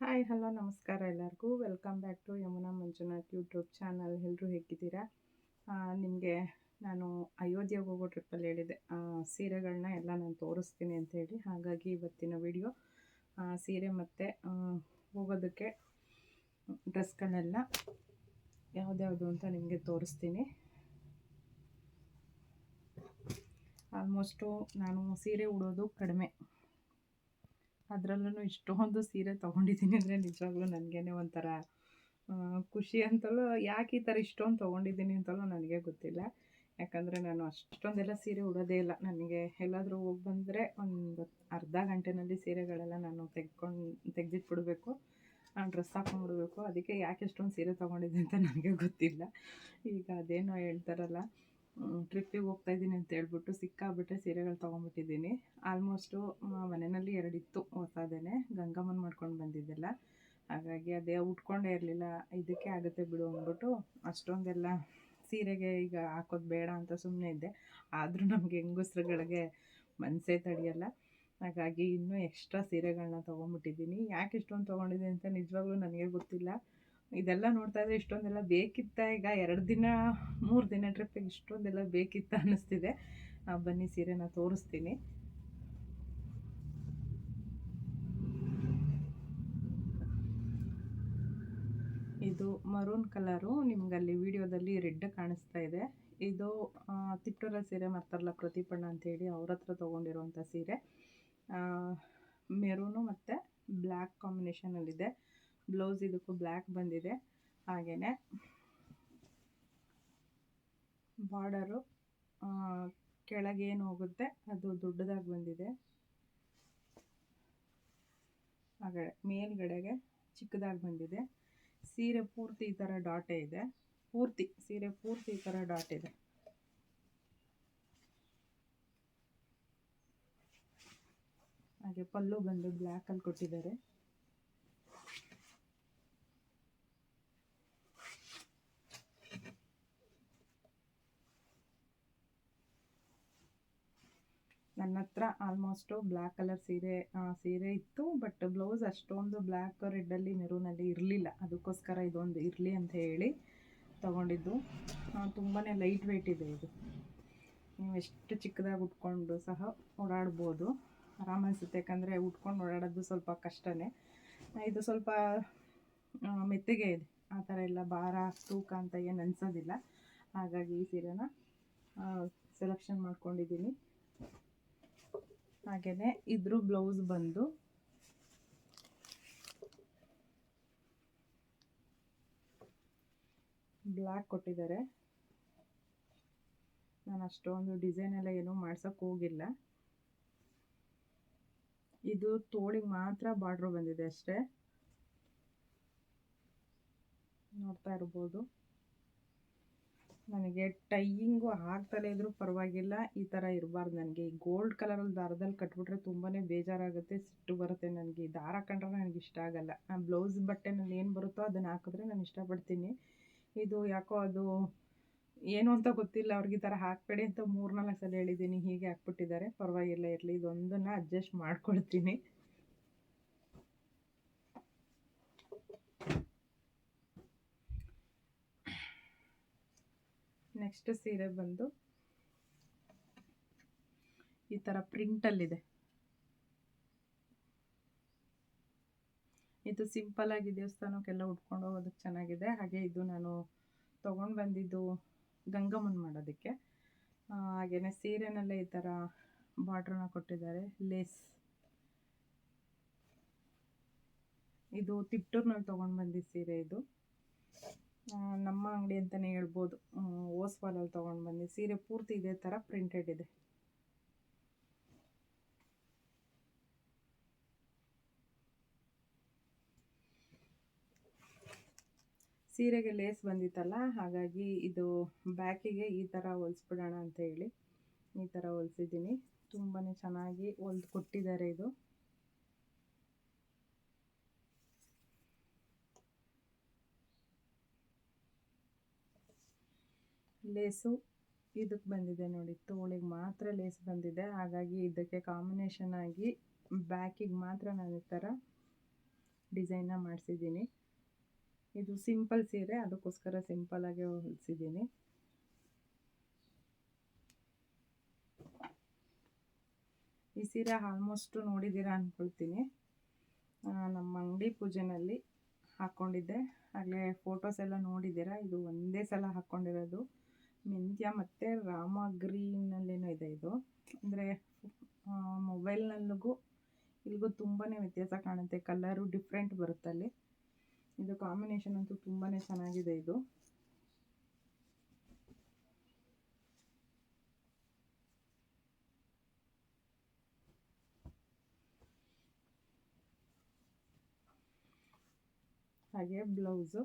Hi hello ನಮಸ್ಕಾರ ಎಲ್ಲರಿಗೂ. Welcome back to Yamuna Manjunath YouTube channel ಎಲ್ಲರೂ ಹೇಗಿದ್ದೀರಾ? ನಿಮಗೆ ನಾನು ಅಯೋಧ್ಯೆಗೆ ಹೋಗೋ ಟ್ರಿಪ್ಪಲ್ಲಿ ಹೇಳಿದೆ ಸೀರೆಗಳನ್ನ ಎಲ್ಲ ನಾನು ತೋರಿಸ್ತೀನಿ ಅಂತ ಹೇಳಿ. ಹಾಗಾಗಿ ಇವತ್ತಿನ ವಿಡಿಯೋ ಸೀರೆ ಮತ್ತು ಹೋಗೋದಕ್ಕೆ ಡ್ರೆಸ್ಗಳನ್ನೆಲ್ಲ ಯಾವುದ್ಯಾವುದು ಅಂತ ನಿಮಗೆ ತೋರಿಸ್ತೀನಿ. ಆಲ್ಮೋಸ್ಟು ನಾನು ಸೀರೆ ಉಡೋದು ಕಡಿಮೆ. ಅದರಲ್ಲೂ ಇಷ್ಟೊಂದು ಸೀರೆ ತೊಗೊಂಡಿದ್ದೀನಿ ಅಂದರೆ ನಿಜವಾಗ್ಲೂ ನನಗೇನೆ ಒಂಥರ ಖುಷಿ ಅಂತಲೂ ಯಾಕೆ ಈ ಥರ ಇಷ್ಟೊಂದು ತೊಗೊಂಡಿದ್ದೀನಿ ಅಂತಲೂ ನನಗೆ ಗೊತ್ತಿಲ್ಲ. ಯಾಕಂದರೆ ನಾನು ಅಷ್ಟೊಂದೆಲ್ಲ ಸೀರೆ ಉಡೋದೇ ಇಲ್ಲ. ನನಗೆ ಎಲ್ಲಾದರೂ ಹೋಗಿ ಬಂದರೆ ಒಂದು ಅರ್ಧ ಗಂಟೆನಲ್ಲಿ ಸೀರೆಗಳೆಲ್ಲ ನಾನು ತೆಗ್ಕೊಂಡು, ತೆಗೆದಿಟ್ಬಿಡ್ಬೇಕು. ಡ್ರೆಸ್ ಹಾಕೊಂಡ್ಬಿಡ್ಬೇಕು. ಅದಕ್ಕೆ ಯಾಕೆ ಇಷ್ಟೊಂದು ಸೀರೆ ತೊಗೊಂಡಿದ್ದೆ ಅಂತ ನನಗೆ ಗೊತ್ತಿಲ್ಲ. ಈಗ ಅದೇನೋ ಹೇಳ್ತಾರಲ್ಲ ಟ್ರಿಪ್ಪಿಗೆ ಹೋಗ್ತಾ ಇದ್ದೀನಿ ಅಂತ ಹೇಳ್ಬಿಟ್ಟು ಸಿಕ್ಕಾಬಿಟ್ಟೆ ಸೀರೆಗಳು ತೊಗೊಂಬಿಟ್ಟಿದ್ದೀನಿ. ಆಲ್ಮೋಸ್ಟು ಮನೆಯಲ್ಲಿ ಎರಡಿತ್ತು ಹೊಸದೇನೆ. ಗಂಗಮ್ಮನ ಮಾಡ್ಕೊಂಡು ಬಂದಿದ್ದೆಲ್ಲ. ಹಾಗಾಗಿ ಅದೇ ಉಟ್ಕೊಂಡೇ ಇರಲಿಲ್ಲ. ಇದಕ್ಕೆ ಆಗುತ್ತೆ ಬಿಡು ಅಂದ್ಬಿಟ್ಟು ಅಷ್ಟೊಂದೆಲ್ಲ ಸೀರೆಗೆ ಈಗ ಹಾಕೋದು ಬೇಡ ಅಂತ ಸುಮ್ಮನೆ ಇದ್ದೆ. ಆದರೂ ನಮಗೆ ಹೆಂಗಸ್ರುಗಳಿಗೆ ಮನಸ್ಸೇ ತಡೆಯಲ್ಲ. ಹಾಗಾಗಿ ಇನ್ನೂ ಎಕ್ಸ್ಟ್ರಾ ಸೀರೆಗಳನ್ನ ತೊಗೊಂಬಿಟ್ಟಿದ್ದೀನಿ. ಯಾಕೆ ಇಷ್ಟೊಂದು ತೊಗೊಂಡಿದ್ದೀನಿ ಅಂತ ನಿಜವಾಗ್ಲೂ ನನಗೆ ಗೊತ್ತಿಲ್ಲ. ಇದೆಲ್ಲ ನೋಡ್ತಾ ಇದ್ರೆ ಇಷ್ಟೊಂದೆಲ್ಲ ಬೇಕಿತ್ತ? ಈಗ ಎರಡು ದಿನ ಮೂರು ದಿನ ಟ್ರಿಪ್ಪಿಗೆ ಇಷ್ಟೊಂದೆಲ್ಲ ಬೇಕಿತ್ತ ಅನ್ನಿಸ್ತಿದೆ. ಬನ್ನಿ ಸೀರೆನ ತೋರಿಸ್ತೀನಿ. ಇದು ಮರೂನ್ ಕಲರು. ನಿಮ್ಗೆ ಅಲ್ಲಿ ವಿಡಿಯೋದಲ್ಲಿ ರೆಡ್ ಕಾಣಿಸ್ತಾ ಇದೆ. ಇದು ಆ, ತಿಪ್ಟೂರ ಸೀರೆ ಮಾಡ್ತಾರಲ್ಲ ಪ್ರತಿಪಣ್ಣ ಅಂತೇಳಿ ಅವ್ರ ಹತ್ರ ತೊಗೊಂಡಿರುವಂಥ ಸೀರೆ. ಮೆರೂನು ಮತ್ತು ಬ್ಲ್ಯಾಕ್ ಕಾಂಬಿನೇಷನಲ್ಲಿದೆ ಬ್ಲೌಸ್ ಇದಕ್ಕೂ ಬ್ಲ್ಯಾಕ್ ಬಂದಿದೆ. ಹಾಗೆಯೇ ಬಾರ್ಡರು ಕೆಳಗೆ ಏನು ಹೋಗುತ್ತೆ ಅದು ದೊಡ್ಡದಾಗಿ ಬಂದಿದೆ. ಹಾಗೆ ಮೇಲ್ಗಡೆಗೆ ಚಿಕ್ಕದಾಗಿ ಬಂದಿದೆ. ಸೀರೆ ಪೂರ್ತಿ ಈ ಥರ ಡಾಟೆ ಇದೆ. ಪೂರ್ತಿ, ಸೀರೆ ಪೂರ್ತಿ ಈ ಥರ ಡಾಟ್ ಇದೆ. ಹಾಗೆ ಪಲ್ಲು ಬಂದು ಬ್ಲ್ಯಾಕಲ್ಲಿ ಕೊಟ್ಟಿದ್ದಾರೆ. ನನ್ನ ಹತ್ರ ಆಲ್ಮೋಸ್ಟು ಬ್ಲ್ಯಾಕ್ ಕಲರ್ ಸೀರೆ ಸೀರೆ ಇತ್ತು ಬಟ್ ಬ್ಲೌಸ್ ಅಷ್ಟೊಂದು ಬ್ಲ್ಯಾಕ್ ರೆಡ್ಡಲ್ಲಿ ಮೆರೂನಲ್ಲಿ ಇರಲಿಲ್ಲ. ಅದಕ್ಕೋಸ್ಕರ ಇದೊಂದು ಇರಲಿ ಅಂತ ಹೇಳಿ ತಗೊಂಡಿದ್ದು. ತುಂಬಾ ಲೈಟ್ ವೆಯ್ಟ್ ಇದೆ ಇದು. ನೀವು ಎಷ್ಟು ಚಿಕ್ಕದಾಗಿ ಉಟ್ಕೊಂಡು ಸಹ ಓಡಾಡ್ಬೋದು. ಆರಾಮ ಅನಿಸುತ್ತೆ. ಯಾಕಂದರೆ ಉಟ್ಕೊಂಡು ಓಡಾಡೋದು ಸ್ವಲ್ಪ ಕಷ್ಟನೇ. ಇದು ಸ್ವಲ್ಪ ಮೆತ್ತಗೆ ಇದೆ. ಆ ಥರ ಎಲ್ಲ ಭಾರ, ತೂಕ ಅಂತ ಏನು ಅನಿಸೋದಿಲ್ಲ. ಹಾಗಾಗಿ ಈ ಸೀರೆನ ಸೆಲೆಕ್ಷನ್ ಮಾಡ್ಕೊಂಡಿದ್ದೀನಿ. ಹಾಗೆಯೇ ಇದ್ರ ಬ್ಲೌಸ್ ಬಂದು. ಬ್ಲ್ಯಾಕ್ ಕೊಟ್ಟಿದ್ದಾರೆ. ನಾನು ಅಷ್ಟೊಂದು ಡಿಸೈನ್ ಎಲ್ಲ ಏನೂ ಮಾಡ್ಸೋಕ್ಕೆ ಹೋಗಿಲ್ಲ. ಇದು ತೋಳಿಗೆ ಮಾತ್ರ ಬಾರ್ಡ್ರು ಬಂದಿದೆ ಅಷ್ಟೇ. ನೋಡ್ತಾ ಇರ್ಬೋದು. ನನಗೆ ಟೈಯಿಂಗು ಆಗ್ತಲೇ ಇದ್ರೂ ಪರವಾಗಿಲ್ಲ, ಈ ಥರ ಇರಬಾರ್ದು ನನಗೆ. ಈ ಗೋಲ್ಡ್ ಕಲರಲ್ಲಿ ದಾರದಲ್ಲಿ ಕಟ್ಬಿಟ್ರೆ ತುಂಬಾ ಬೇಜಾರಾಗುತ್ತೆ, ಸಿಟ್ಟು ಬರುತ್ತೆ ನನಗೆ. ಈ ದಾರ ಕಂಡ್ರೆ ನನಗೆ ಇಷ್ಟ ಆಗಲ್ಲ. ಆ ಬ್ಲೌಸ್ ಬಟ್ಟೆನಲ್ಲಿ ಏನು ಬರುತ್ತೋ ಅದನ್ನು ಹಾಕಿದ್ರೆ ನಾನು ಇಷ್ಟಪಡ್ತೀನಿ. ಇದು ಯಾಕೋ ಅದು ಏನು ಅಂತ ಗೊತ್ತಿಲ್ಲ, ಅವ್ರಿಗೆ ಈ ಥರ ಹಾಕಬೇಡಿ ಅಂತ ಮೂರು ನಾಲ್ಕು ಸಲ ಹೇಳಿದ್ದೀನಿ, ಹೀಗೆ ಹಾಕ್ಬಿಟ್ಟಿದ್ದಾರೆ. ಪರವಾಗಿಲ್ಲ ಇರಲಿ, ಇದೊಂದನ್ನು ಅಡ್ಜಸ್ಟ್ ಮಾಡ್ಕೊಳ್ತೀನಿ. ನೆಕ್ಸ್ಟ್ ಸೀರೆ ಬಂದು ಈ ಥರ ಪ್ರಿಂಟಲ್ಲಿದೆ ಇದು ಸಿಂಪಲ್ ಆಗಿ ದೇವಸ್ಥಾನಕ್ಕೆಲ್ಲ ಉಟ್ಕೊಂಡು ಹೋಗೋದಕ್ಕೆ ಚೆನ್ನಾಗಿದೆ. ಹಾಗೆ ಇದು ನಾನು ತೊಗೊಂಡು ಬಂದಿದ್ದು ಗಂಗಮ್ಮನ ಮಾಡೋದಕ್ಕೆ. ಹಾಗೆಯೇ ಸೀರೆನಲ್ಲೇ ಈ ಥರ ಬಾರ್ಡ್ರನ್ನ ಕೊಟ್ಟಿದ್ದಾರೆ. ಲೇಸ್ ಇದು ತಿಪ್ಟೂರ್ನಲ್ಲಿ ತೊಗೊಂಡು ಬಂದಿದ್ದ ಸೀರೆ ಇದು. ನಮ್ಮ ಅಂಗಡಿ ಅಂತಲೇ ಹೇಳ್ಬೋದು. ಓಸ್ವಾಲಲ್ಲಿ ತೊಗೊಂಡು ಬಂದು ಸೀರೆ ಪೂರ್ತಿ ಇದೇ ಥರ ಪ್ರಿಂಟೆಡ್ ಇದೆ. ಸೀರೆಗೆ ಲೇಸ್ ಬಂದಿತ್ತಲ್ಲ, ಹಾಗಾಗಿ ಇದು ಬ್ಯಾಕಿಗೆ ಈ ಥರ ಹೊಲಿಸ್ಬಿಡೋಣ ಅಂತ ಹೇಳಿ ಈ ಥರ ಹೊಲಿಸಿದ್ದೀನಿ. ತುಂಬಾ ಚೆನ್ನಾಗಿ ಹೊಲ್ದು ಕೊಟ್ಟಿದ್ದಾರೆ ಇದು. ಲೇಸು ಇದಕ್ಕೆ ಬಂದಿದೆ ನೋಡಿ. ತೋಳಿಗೆ ಮಾತ್ರ ಲೇಸ್ ಬಂದಿದೆ. ಹಾಗಾಗಿ ಇದಕ್ಕೆ ಕಾಂಬಿನೇಷನ್ ಆಗಿ ಬ್ಯಾಕಿಗೆ ಮಾತ್ರ ನಾನು ಈ ಥರ ಡಿಸೈನ್ನ ಮಾಡಿಸಿದ್ದೀನಿ. ಇದು ಸಿಂಪಲ್ ಸೀರೆ, ಅದಕ್ಕೋಸ್ಕರ ಸಿಂಪಲಾಗೆ ಹೊಲಿಸಿದ್ದೀನಿ. ಈ ಸೀರೆ ಆಲ್ಮೋಸ್ಟು ನೋಡಿದ್ದೀರಾ ಅಂದ್ಕೊಳ್ತೀನಿ ನಮ್ಮ ಅಂಗಡಿ ಪೂಜೆನಲ್ಲಿ ಹಾಕ್ಕೊಂಡಿದ್ದೆ ಆಗಲೇ ಫೋಟೋಸ್ ಎಲ್ಲ ನೋಡಿದ್ದೀರಾ? ಇದು ಒಂದೇ ಸಲ ಹಾಕ್ಕೊಂಡಿರೋದು ಮೆಂತ್ಯ ಮತ್ತು ರಾಮ ಗ್ರೀನಲ್ಲೇನೋ ಇದೆ ಇದು. ಅಂದರೆ ಮೊಬೈಲ್ನಲ್ಲಿಗೂ ಇಲ್ಲಿಗೂ ತುಂಬಾ ವ್ಯತ್ಯಾಸ ಕಾಣುತ್ತೆ. ಕಲರು ಡಿಫ್ರೆಂಟ್ ಬರುತ್ತಲ್ಲಿ ಇದು ಕಾಂಬಿನೇಷನ್ ಅಂತೂ ತುಂಬಾ ಚೆನ್ನಾಗಿದೆ ಇದು. ಹಾಗೆ ಬ್ಲೌಸು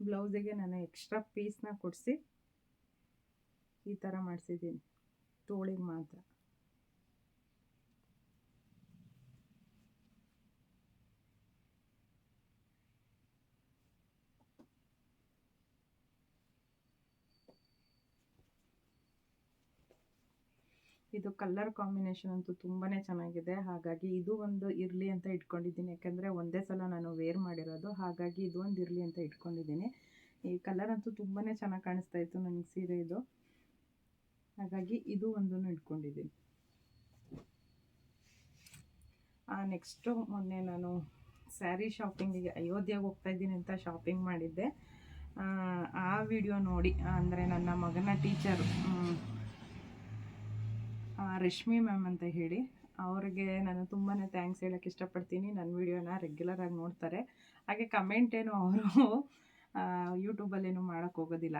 ಬ್ಲೌಸಿಗೆ ನಾನು ಎಕ್ಸ್ಟ್ರಾ ಪೀಸ್ನ ಕೊಡಿಸಿ ಈ ಥರ ಮಾಡಿಸಿದ್ದೀನಿ. ತೋಳಿಗೆ ಮಾತ್ರ. ಇದು ಕಲರ್ ಕಾಂಬಿನೇಷನ್ ಅಂತೂ ತುಂಬಾ ಚೆನ್ನಾಗಿದೆ. ಹಾಗಾಗಿ ಇದು ಒಂದು ಇರಲಿ ಅಂತ ಇಟ್ಕೊಂಡಿದ್ದೀನಿ. ಯಾಕೆಂದರೆ ಒಂದೇ ಸಲ ನಾನು ವೇರ್ ಮಾಡಿರೋದು. ಹಾಗಾಗಿ ಇದು ಒಂದು ಇರಲಿ ಅಂತ ಇಟ್ಕೊಂಡಿದ್ದೀನಿ. ಈ ಕಲರ್ ಅಂತೂ ತುಂಬಾ ಚೆನ್ನಾಗಿ ಕಾಣಿಸ್ತಾ ಇತ್ತು ನನಗೆ ಸೀರೆ ಇದು. ಹಾಗಾಗಿ ಇದು ಒಂದನ್ನು ಇಟ್ಕೊಂಡಿದ್ದೀನಿ. ನೆಕ್ಸ್ಟು ಮೊನ್ನೆ ನಾನು ಸ್ಯಾರಿ ಶಾಪಿಂಗಿಗೆ ಅಯೋಧ್ಯೆಗೆ ಹೋಗ್ತಾ ಇದ್ದೀನಿ ಅಂತ ಶಾಪಿಂಗ್ ಮಾಡಿದ್ದೆ. ಆ, ವಿಡಿಯೋ ನೋಡಿ ಅಂದರೆ ನನ್ನ ಮಗನ ಟೀಚರು ರಶ್ಮಿ ಮ್ಯಾಮ್ ಅಂತ ಹೇಳಿ ಅವ್ರಿಗೆ ನಾನು ತುಂಬಾ ಥ್ಯಾಂಕ್ಸ್ ಹೇಳೋಕ್ಕೆ ಇಷ್ಟಪಡ್ತೀನಿ. ನನ್ನ ವಿಡಿಯೋನ ರೆಗ್ಯುಲರಾಗಿ ನೋಡ್ತಾರೆ. ಹಾಗೆ ಕಮೆಂಟ್ ಏನು ಅವರು ಯೂಟ್ಯೂಬಲ್ಲೇನು ಮಾಡೋಕ್ಕೆ ಹೋಗೋದಿಲ್ಲ.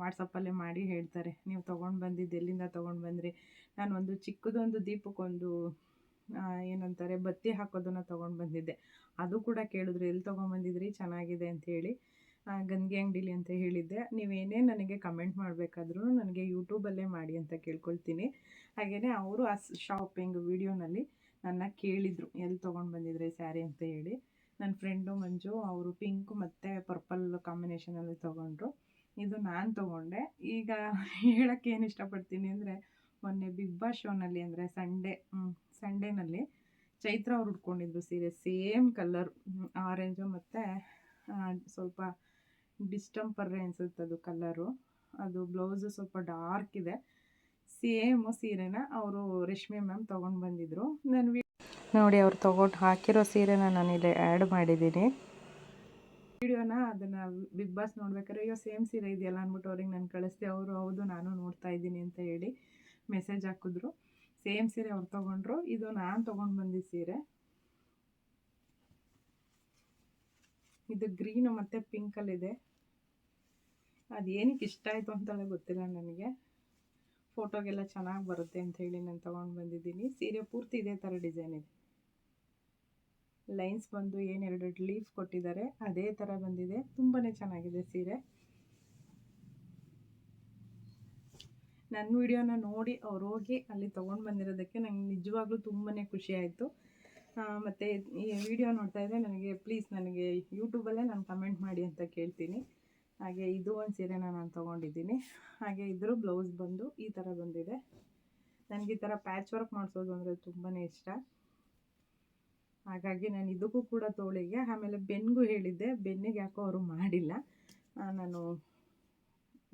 ವಾಟ್ಸಪ್ಪಲ್ಲೇ ಮಾಡಿ ಹೇಳ್ತಾರೆ. ನೀವು ತೊಗೊಂಡು ಬಂದಿದ್ದು ಎಲ್ಲಿಂದ ತೊಗೊಂಡು ಬಂದ್ರಿ? ನಾನು ಒಂದು ಚಿಕ್ಕದೊಂದು ದೀಪಕ್ಕೊಂದು ಏನಂತಾರೆ, ಬತ್ತಿ ಹಾಕೋದನ್ನು ತೊಗೊಂಡು ಬಂದಿದ್ದೆ. ಅದು ಕೂಡ ಕೇಳಿದ್ರು, ಎಲ್ಲಿ ತೊಗೊಂಬಂದಿದ್ರಿ ಚೆನ್ನಾಗಿದೆ ಹೇಳಿ ಗಂಗೆ ಅಂಗಡಿಲಿ ಅಂತ ಹೇಳಿದ್ದೆ. ನೀವೇನೇ ನನಗೆ ಕಮೆಂಟ್ ಮಾಡಬೇಕಾದ್ರೂ ನನಗೆ ಯೂಟ್ಯೂಬಲ್ಲೇ ಮಾಡಿ ಅಂತ ಕೇಳ್ಕೊಳ್ತೀನಿ. ಹಾಗೆಯೇ ಅವರು ಆ ಶಾಪಿಂಗ್ ವಿಡಿಯೋನಲ್ಲಿ ನನ್ನ ಕೇಳಿದರು, ಎಲ್ಲಿ ತೊಗೊಂಡು ಬಂದಿದ್ರಿ ಸ್ಯಾರಿ ಅಂತ ಹೇಳಿ. ನನ್ನ ಫ್ರೆಂಡು ಮಂಜು, ಅವರು ಪಿಂಕ್ ಮತ್ತು ಪರ್ಪಲ್ ಕಾಂಬಿನೇಷನಲ್ಲಿ ತೊಗೊಂಡ್ರು. ಇದು ನಾನು ತೊಗೊಂಡೆ. ಈಗ ಹೇಳೋಕ್ಕೆ ಏನು ಇಷ್ಟಪಡ್ತೀನಿ ಅಂದರೆ, ಮೊನ್ನೆ ಬಿಗ್ ಬಾಸ್ ಶೋನಲ್ಲಿ ಅಂದರೆ ಸಂಡೇ ಸಂಡೇನಲ್ಲಿ ಚೈತ್ರ ಅವ್ರು ಉಟ್ಕೊಂಡಿದ್ರು ಸೀರೆ. ಸೇಮ್ ಕಲರ್ ಆರೆಂಜು ಮತ್ತು ಸ್ವಲ್ಪ ಡಿಸ್ಟಂಪರ್ರೆ ಅನಿಸುತ್ತೆ ಅದು ಕಲರು ಅದು ಬ್ಲೌಸು ಸ್ವಲ್ಪ ಡಾರ್ಕ್ ಇದೆ. ಸೇಮು ಸೀರೆನ ಅವರು ರೇಷ್ಮೆ ಮ್ಯಾಮ್ ತೊಗೊಂಡು ಬಂದಿದ್ರು. ನಾನು ನೋಡಿ, ಅವ್ರು ತೊಗೊಂಡು ಹಾಕಿರೋ ಸೀರೆನ ನಾನು ಇಲ್ಲಿ ಆ್ಯಡ್ ಮಾಡಿದ್ದೀನಿ ವಿಡಿಯೋನ ಅದನ್ನು ಬಿಗ್ ಬಾಸ್ ನೋಡ್ಬೇಕಾದ್ರೆ, ಅಯ್ಯೋ ಸೇಮ್ ಸೀರೆ ಇದೆಯಲ್ಲ ಅಂದ್ಬಿಟ್ಟು ಅವ್ರಿಗೆ ನಾನು ಕಳಿಸ್ದೆ. ಅವರು ಹೌದು, ನಾನು ನೋಡ್ತಾ ಇದ್ದೀನಿ ಅಂತ ಹೇಳಿ ಮೆಸೇಜ್ ಹಾಕಿದ್ರು. ಸೇಮ್ ಸೀರೆ ಅವ್ರು ತೊಗೊಂಡ್ರು. ಇದು ನಾನು ತೊಗೊಂಡು ಬಂದಿದ್ದ ಸೀರೆ. ಇದು ಗ್ರೀನು ಮತ್ತು ಪಿಂಕಲ್ಲಿದೆ ಅದು ಏನಕ್ಕೆ ಇಷ್ಟ ಆಯಿತು ಅಂತಲೇ ಗೊತ್ತಿಲ್ಲ ನನಗೆ. ಫೋಟೋಗೆಲ್ಲ ಚೆನ್ನಾಗಿ ಬರುತ್ತೆ ಅಂತ ಹೇಳಿ ನಾನು ತೊಗೊಂಡು ಬಂದಿದ್ದೀನಿ. ಸೀರೆ ಪೂರ್ತಿ ಇದೇ ಥರ ಡಿಸೈನ್ ಇದೆ. ಲೈನ್ಸ್ ಬಂದು ಏನು ಎರಡೆರಡು ಲೀಫ್ ಕೊಟ್ಟಿದ್ದಾರೆ, ಅದೇ ಥರ ಬಂದಿದೆ. ತುಂಬಾ ಚೆನ್ನಾಗಿದೆ ಸೀರೆ. ನನ್ನ ವಿಡಿಯೋನ ನೋಡಿ ಅವ್ರು ಹೋಗಿ ಅಲ್ಲಿ ತೊಗೊಂಡು ಬಂದಿರೋದಕ್ಕೆ ನಂಗೆ ನಿಜವಾಗ್ಲೂ ತುಂಬಾ ಖುಷಿ ಆಯಿತು. ಮತ್ತು ಈ ವಿಡಿಯೋ ನೋಡ್ತಾ ಇದ್ದರೆ ನನಗೆ ಪ್ಲೀಸ್ ನನಗೆ ಯೂಟ್ಯೂಬಲ್ಲೇ ನಾನು ಕಮೆಂಟ್ ಮಾಡಿ ಅಂತ ಕೇಳ್ತೀನಿ. ಹಾಗೆ ಇದು ಒಂದು ಸೀರೆನ ನಾನು ತೊಗೊಂಡಿದ್ದೀನಿ. ಹಾಗೆ ಇದ್ರ ಬ್ಲೌಸ್ ಬಂದು ಈ ಥರ ಬಂದಿದೆ. ನನಗೆ ಈ ಥರ ಪ್ಯಾಚ್ ವರ್ಕ್ ಮಾಡಿಸೋದು ಅಂದರೆ ತುಂಬಾ ಇಷ್ಟ. ಹಾಗಾಗಿ ನಾನು ಇದಕ್ಕೂ ಕೂಡ ತೋಳಿಗೆ, ಆಮೇಲೆ ಬೆನ್ನಿಗೂ ಹೇಳಿದ್ದೆ, ಬೆನ್ನಿಗೆ ಯಾಕೋ ಅವರು ಮಾಡಿಲ್ಲ. ನಾನು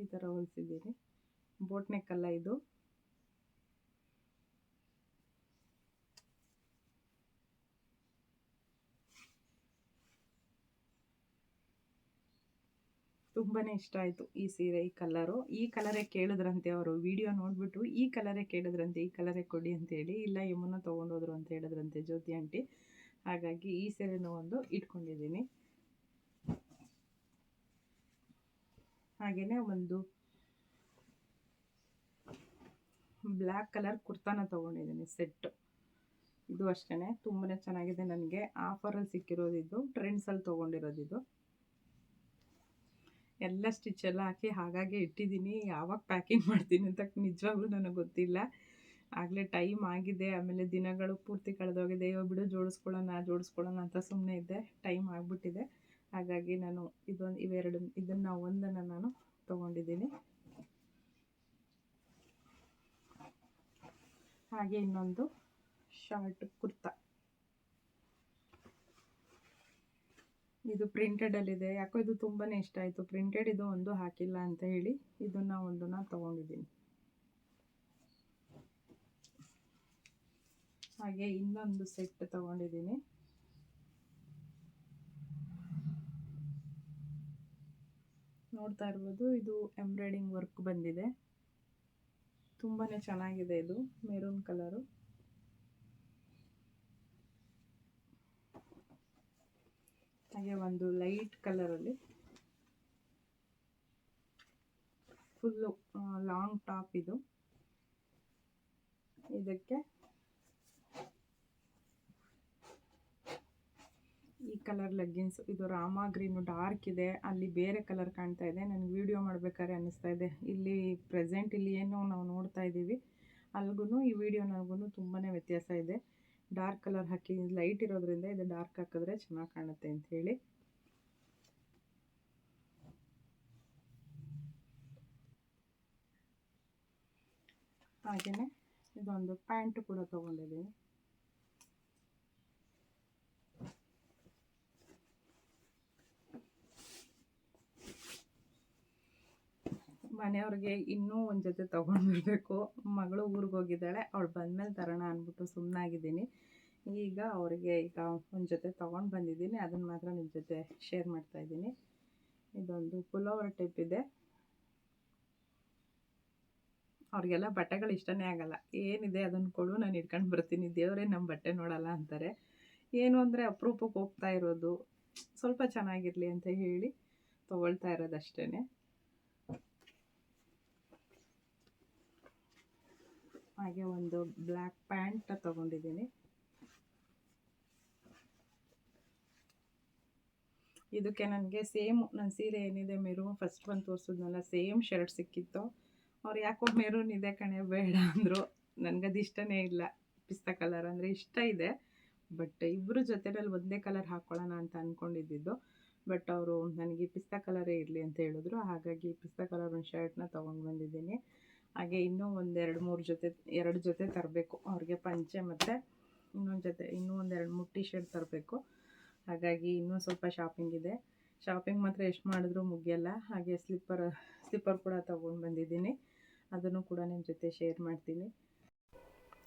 ಈ ಥರ ಹೊಲಿಸಿದ್ದೀನಿ. ಬೋಟ್ ನೆಕ್ಕಲ್ಲ ಇದು. ತುಂಬಾ ಇಷ್ಟ ಆಯಿತು ಈ ಸೀರೆ, ಈ ಕಲ್ಲರು ಈ ಕಲರೇ ಕೇಳಿದ್ರಂತೆ ಅವರು. ವಿಡಿಯೋ ನೋಡಿಬಿಟ್ಟು ಈ ಕಲರೇ ಕೇಳಿದ್ರಂತೆ, ಈ ಕಲರೇ ಕೊಡಿ ಅಂತೇಳಿ ಇಲ್ಲ ಯಮುನ ತೊಗೊಂಡೋದ್ರು ಅಂತ ಹೇಳಿದ್ರಂತೆ ಜ್ಯೋತಿ ಆಂಟಿ. ಹಾಗಾಗಿ ಈ ಸೀರೆನೂ ಒಂದು ಇಟ್ಕೊಂಡಿದ್ದೀನಿ. ಹಾಗೆಯೇ ಒಂದು ಬ್ಲ್ಯಾಕ್ ಕಲರ್ ಕುರ್ತಾನ ತೊಗೊಂಡಿದ್ದೀನಿ ಸೆಟ್ಟು ಇದು ಅಷ್ಟೇ ತುಂಬಾ ಚೆನ್ನಾಗಿದೆ ನನಗೆ. ಆಫರಲ್ಲಿ ಸಿಕ್ಕಿರೋದಿದ್ದು ಟ್ರೆಂಡ್ಸಲ್ಲಿ ತೊಗೊಂಡಿರೋದಿದು ಎಲ್ಲ ಸ್ಟಿಚ್ ಎಲ್ಲ ಹಾಕಿ ಹಾಗಾಗಿ ಇಟ್ಟಿದ್ದೀನಿ. ಯಾವಾಗ ಪ್ಯಾಕಿಂಗ್ ಮಾಡ್ತೀನಿ ಅಂತ ನಿಜವಾಗ್ಲೂ ನನಗೆ ಗೊತ್ತಿಲ್ಲ. ಆಗಲೇ ಟೈಮ್ ಆಗಿದೆ, ಆಮೇಲೆ ದಿನಗಳು ಪೂರ್ತಿ ಕಳೆದೋಗಿದೆ, ಇವಾಗ ಬಿಡು ಜೋಡಿಸ್ಕೊಳ್ಳೋಣ ಜೋಡಿಸ್ಕೊಳ್ಳೋಣ ಅಂತ ಸುಮ್ಮನೆ ಇದ್ದೆ ಟೈಮ್ ಆಗಿಬಿಟ್ಟಿದೆ. ಹಾಗಾಗಿ ನಾನು ಇದೊಂದು, ಇವೆರಡು, ಇದನ್ನು ಒಂದನ್ನು ನಾನು ತೊಗೊಂಡಿದ್ದೀನಿ. ಹಾಗೆ ಇನ್ನೊಂದು ಶಾರ್ಟ್ ಕುರ್ತಾ. ಇದು ಪ್ರಿಂಟೆಡಲ್ಲಿದೆ ಯಾಕೋ ಇದು ತುಂಬಾ ಇಷ್ಟ ಆಯಿತು. ಪ್ರಿಂಟೆಡ್ ಇದು ಒಂದು ಹಾಕಿಲ್ಲ ಅಂತ ಹೇಳಿ ಇದನ್ನು ಒಂದನ್ನು ತೊಗೊಂಡಿದ್ದೀನಿ. ಹಾಗೆ ಇನ್ನೊಂದು ಸೆಟ್ ತಗೊಂಡಿದ್ದೀನಿ. ನೋಡ್ತಾ ಇರ್ಬೋದು, ಇದು ಎಂಬ್ರಾಯ್ಡಿಂಗ್ ವರ್ಕ್ ಬಂದಿದೆ. ತುಂಬಾ ಚೆನ್ನಾಗಿದೆ ಇದು ಮೆರೂನ್ ಕಲರು ಹಾಗೆ ಒಂದು ಲೈಟ್ ಕಲರಲ್ಲಿ ಫುಲ್ಲು ಲಾಂಗ್ ಟಾಪ್ ಇದು. ಇದಕ್ಕೆ ಈ ಕಲರ್ ಲೆಗ್ಗಿನ್ಸ್ ಇದು ರಾಮ ಗ್ರೀನು ಡಾರ್ಕ್ ಇದೆ. ಅಲ್ಲಿ ಬೇರೆ ಕಲರ್ ಕಾಣ್ತಾ ಇದೆ. ನನಗೆ ವಿಡಿಯೋ ಮಾಡಬೇಕಾದ್ರೆ ಅನ್ನಿಸ್ತಾ ಇದೆ. ಇಲ್ಲಿ ಪ್ರೆಸೆಂಟ್ ಇಲ್ಲಿ ಏನು ನಾವು ನೋಡ್ತಾ ಇದ್ದೀವಿ. ಅಲ್ಗೂ ಈ ವಿಡಿಯೋನಾಗೂ ತುಂಬಾ ವ್ಯತ್ಯಾಸ ಇದೆ. ಡಾರ್ಕ್ ಕಲರ್ ಹಾಕಿ ಲೈಟ್ ಇರೋದ್ರಿಂದ ಇದು ಡಾರ್ಕ್ ಹಾಕಿದ್ರೆ ಚೆನ್ನಾಗಿ ಕಾಣುತ್ತೆ ಅಂತ ಹೇಳಿ. ಹಾಗೆಯೇ ಇದೊಂದು ಪ್ಯಾಂಟ್ ಕೂಡ ತೊಗೊಂಡಿದ್ದೀನಿ. ಮನೆಯವ್ರಿಗೆ ಇನ್ನೂ ಒಂದು ಜೊತೆ ತೊಗೊಂಡ್ಬಿಡ್ಬೇಕು ಮಗಳು ಊರಿಗೆ ಹೋಗಿದ್ದಾಳೆ, ಅವಳು ಬಂದಮೇಲೆ ತರೋಣ ಅಂದ್ಬಿಟ್ಟು ಸುಮ್ಮನಾಗಿದ್ದೀನಿ ಈಗ ಅವರಿಗೆ ಈಗ ಒಂದು ಜೊತೆ ತೊಗೊಂಡು ಬಂದಿದ್ದೀನಿ. ಅದನ್ನು ಮಾತ್ರ ನಿಮ್ಮ ಜೊತೆ ಶೇರ್ ಮಾಡ್ತಾ ಇದ್ದೀನಿ. ಇದೊಂದು ಪುಲೋವರ್ ಟೈಪ್ ಇದೆ. ಅವ್ರಿಗೆಲ್ಲ ಬಟ್ಟೆಗಳು ಇಷ್ಟನೇ ಆಗಲ್ಲ. ಏನಿದೆ ಅದನ್ನು ಕೊಡು, ನಾನು ಇಟ್ಕೊಂಡು ಬರ್ತೀನಿ. ದೇವರೇ ನಮ್ಮ ಬಟ್ಟೆ ನೋಡಲ್ಲ ಅಂತಾರೆ. ಏನು ಅಂದರೆ ಅಪರೂಪಕ್ಕೆ ಹೋಗ್ತಾ ಇರೋದು. ಸ್ವಲ್ಪ ಚೆನ್ನಾಗಿರಲಿ ಅಂತ ಹೇಳಿ ತೊಗೊಳ್ತಾ ಇರೋದಷ್ಟೇ ಹಾಗೆ ಒಂದು ಬ್ಲ್ಯಾಕ್ ಪ್ಯಾಂಟ್ ತಗೊಂಡಿದ್ದೀನಿ. ಇದಕ್ಕೆ ನನಗೆ ಸೇಮ್ ನನ್ನ ಸೀರೆ ಏನಿದೆ ಮೆರೂನ್ ಫಸ್ಟ್ ಬಂದು ತೋರಿಸಿದ್ನಲ್ಲ ಸೇಮ್ ಶರ್ಟ್ ಸಿಕ್ಕಿತ್ತು. ಅವ್ರು ಯಾಕೋ ಮೆರೂನ್ ಇದೆ ಕಣೆ, ಬೇಡ ಅಂದರು. ನನಗದು ಇಷ್ಟನೇ ಇಲ್ಲ. ಪಿಸ್ತಾ ಕಲರ್ ಅಂದರೆ ಇಷ್ಟ ಇದೆ. ಬಟ್ ಇಬ್ಬರು ಜೊತೆಯಲ್ಲಿ ಒಂದೇ ಕಲರ್ ಹಾಕ್ಕೊಳ್ಳೋಣ ಅಂತ ಅಂದ್ಕೊಂಡಿದ್ದಿದ್ದು ಬಟ್ ಅವರು, ನನಗೆ ಪಿಸ್ತಾ ಕಲರೇ ಇರಲಿ ಅಂತ ಹೇಳಿದ್ರು. ಹಾಗಾಗಿ ಪಿಸ್ತಾ ಕಲರ್ ಒಂದು ಶರ್ಟ್ನ ತೊಗೊಂಡು ಬಂದಿದ್ದೀನಿ. ಹಾಗೆ ಇನ್ನೂ ಒಂದೆರಡು ಮೂರು ಜೊತೆ, ಎರಡು ಜೊತೆ ತರಬೇಕು. ಅವ್ರಿಗೆ ಪಂಚೆ ಮತ್ತು ಇನ್ನೊಂದು ಜೊತೆ, ಇನ್ನೂ ಒಂದೆರಡು ಮೂರು ಟಿ ಶರ್ಟ್ ತರಬೇಕು. ಹಾಗಾಗಿ ಇನ್ನೂ ಸ್ವಲ್ಪ ಶಾಪಿಂಗ್ ಇದೆ. ಶಾಪಿಂಗ್ ಮಾತ್ರ ಎಷ್ಟು ಮಾಡಿದ್ರೂ ಮುಗಿಯಲ್ಲ. ಹಾಗೆ ಸ್ಲಿಪ್ಪರ್ ಸ್ಲಿಪ್ಪರ್ ಕೂಡ ತೊಗೊಂಡು ಬಂದಿದ್ದೀನಿ. ಅದನ್ನು ಕೂಡ ನಿಮ್ಮ ಜೊತೆ ಶೇರ್ ಮಾಡ್ತೀನಿ.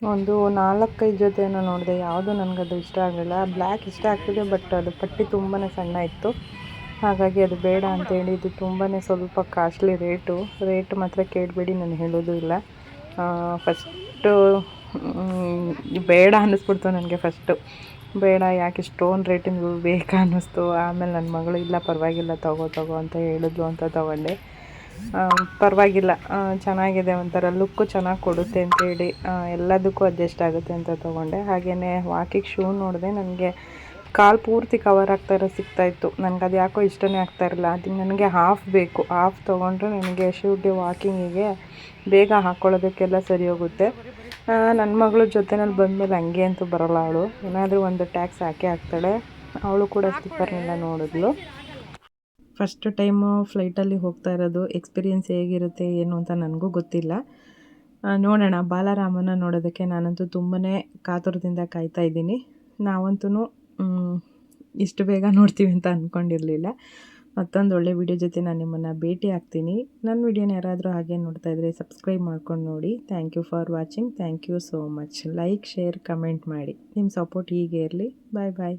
ಒಂದು ನಾಲ್ಕೈದು ಜೊತೆಯನ್ನು ನೋಡಿದೆ. ಯಾವುದು ನನಗದು ಇಷ್ಟ ಆಗಲಿಲ್ಲ ಬ್ಲ್ಯಾಕ್ ಇಷ್ಟ ಆಗ್ತಿದೆ ಬಟ್ ಅದು ಪಟ್ಟಿ ತುಂಬಾ ಸಣ್ಣ ಇತ್ತು. ಹಾಗಾಗಿ ಅದು ಬೇಡ ಅಂತೇಳಿ ಇದು ತುಂಬಾ ಸ್ವಲ್ಪ ಕಾಸ್ಟ್ಲಿ ರೇಟು. ರೇಟ್ ಮಾತ್ರ ಕೇಳಬೇಡಿ, ನಾನು ಹೇಳೋದು ಇಲ್ಲ. ಫಸ್ಟು ಬೇಡ ಅನ್ನಿಸ್ಬಿಡ್ತು ನನಗೆ ಫಸ್ಟು. ಬೇಡ, ಯಾಕೆ ಸ್ಟೋನ್ ರೇಟಿಂದು ಬೇಕಾ ಅನ್ನಿಸ್ತು. ಆಮೇಲೆ ನನ್ನ ಮಗಳು, ಇಲ್ಲ, ಪರವಾಗಿಲ್ಲ, ತಗೋ ತಗೋ ಅಂತ ಹೇಳಿದ್ಲು ಅಂತ ತಗೊಂಡೆ. ಪರವಾಗಿಲ್ಲ. ಚೆನ್ನಾಗಿದೆ ಒಂಥರ ಲುಕ್ಕು ಚೆನ್ನಾಗಿ ಕೊಡುತ್ತೆ ಅಂತೇಳಿ ಎಲ್ಲದಕ್ಕೂ ಅಡ್ಜಸ್ಟ್ ಆಗುತ್ತೆ ಅಂತ ತೊಗೊಂಡೆ. ಹಾಗೆಯೇ ವಾಕಿಗೆ ಶೂ ನೋಡಿದೆ ನನಗೆ ಕಾಲು ಪೂರ್ತಿ ಕವರ್ ಆಗ್ತಾ ಇರೋ ಸಿಗ್ತಾಯಿತ್ತು ನನಗೆ ಅದು ಯಾಕೋ ಇಷ್ಟನೇ ಆಗ್ತಾ ಇರಲಿಲ್ಲ. ಅದು ನನಗೆ ಹಾಫ್ ಬೇಕು. ಹಾಫ್ ತೊಗೊಂಡ್ರೆ ನನಗೆ ಶೂಗೆ ವಾಕಿಂಗಿಗೆ ಬೇಗ ಹಾಕ್ಕೊಳ್ಳೋದಕ್ಕೆಲ್ಲ ಸರಿ ಹೋಗುತ್ತೆ. ನನ್ನ ಮಗಳು ಜೊತೆನಲ್ಲಿ ಬಂದಮೇಲೆ ಹಂಗೆ ಅಂತೂ ಬರೋಲ್ಲ ಅವಳು. ಏನಾದರೂ ಒಂದು ಟ್ಯಾಕ್ಸ್ ಹಾಕಿ ಹಾಕ್ತಾಳೆ. ಅವಳು ಕೂಡ ಸ್ಲಿಪ್ಪರ್ನೆಲ್ಲ ನೋಡಿದ್ಲು. ಫಸ್ಟ್ ಟೈಮು ಫ್ಲೈಟಲ್ಲಿ ಹೋಗ್ತಾ ಇರೋದು. ಎಕ್ಸ್ಪೀರಿಯೆನ್ಸ್ ಹೇಗಿರುತ್ತೆ, ಏನು ಅಂತ ನನಗೂ ಗೊತ್ತಿಲ್ಲ. ನೋಡೋಣ. ಬಾಲರಾಮನ ನೋಡೋದಕ್ಕೆ ನಾನಂತೂ ತುಂಬಾ ಕಾತುರದಿಂದ ಕಾಯ್ತಾ ಇದ್ದೀನಿ. ನಾವಂತೂ ಇಷ್ಟು ಬೇಗ ನೋಡ್ತೀವಿ ಅಂತ ಅಂದ್ಕೊಂಡಿರಲಿಲ್ಲ ಮತ್ತೊಂದು ಒಳ್ಳೆ ವಿಡಿಯೋ ಜೊತೆ ನಾನು ನಿಮ್ಮನ್ನು ಭೇಟಿ ಆಗ್ತೀನಿ. ನನ್ನ ವಿಡಿಯೋನ ಯಾರಾದರೂ ಹಾಗೆ ನೋಡ್ತಾ ಇದ್ದರೆ ಸಬ್ಸ್ಕ್ರೈಬ್ ಮಾಡ್ಕೊಂಡು ನೋಡಿ. Thank you for watching thank you so much like share comment ಮಾಡಿ. ನಿಮ್ಮ ಸಪೋರ್ಟ್ ಹೀಗೆ ಇರಲಿ. ಬಾಯ್ ಬಾಯ್